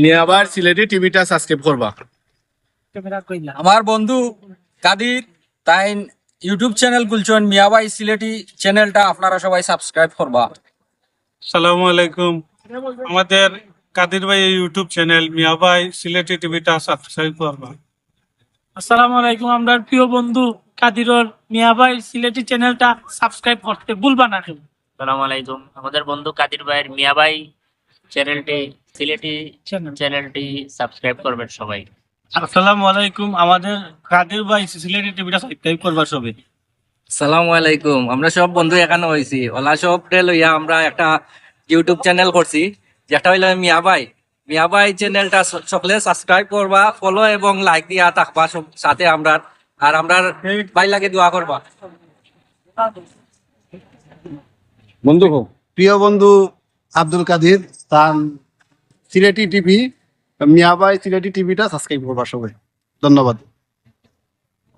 নিয়ে আবার সিলেটি টিভিটা সাবস্ক্রাইব করবা। আমার বন্ধু কাদির তাই ইউটিউব চ্যানেল খুলছেন মিয়াবাই সিলেটি চ্যানেলটা আপনারা সবাই সাবস্ক্রাইব করবা। সালামু আলাইকুম। আমাদের কাদির ভাই ইউটিউব চ্যানেল মিয়া ভাই সিলেটি টিভিটা সাবস্ক্রাইব করবা। আসসালামু আলাইকুম আমরা প্রিয় বন্ধু কাদিরর মিয়াভাই সিলেটি চ্যানেলটা সাবস্ক্রাইব করতে ভুলবা না কেউ সালামু আলাইকুম। আমাদের বন্ধু কাদির ভাইয়ের মিয়াবাই চ্যানেলটি সিলেটি চ্যানেলটি সাবস্ক্রাইব করবেন সবাই। আসসালামু আলাইকুম আমাদের কাদির ভাই সিলেটি টিভিটা সাবস্ক্রাইব করবা সবে সালামু আলাইকুম আমরা সব বন্ধু এখানে হয়েছি। ওলা সব লইয়া আমরা একটা ইউটিউব চ্যানেল করছি যেটা হইল মিয়াবাই মিয়াবাই চ্যানেলটা সকলে সাবস্ক্রাইব করবা ফলো এবং লাইক দিয়া থাকবা সব সাথে আমরা আর আমরা ভাই লাগে দোয়া করবা। বন্ধু প্রিয় বন্ধু আব্দুল কাদির তার সিলেটি টিভি মিয়াবাই সিলেটি টিভিটা সাবস্ক্রাইব করবা সবাই। ধন্যবাদ।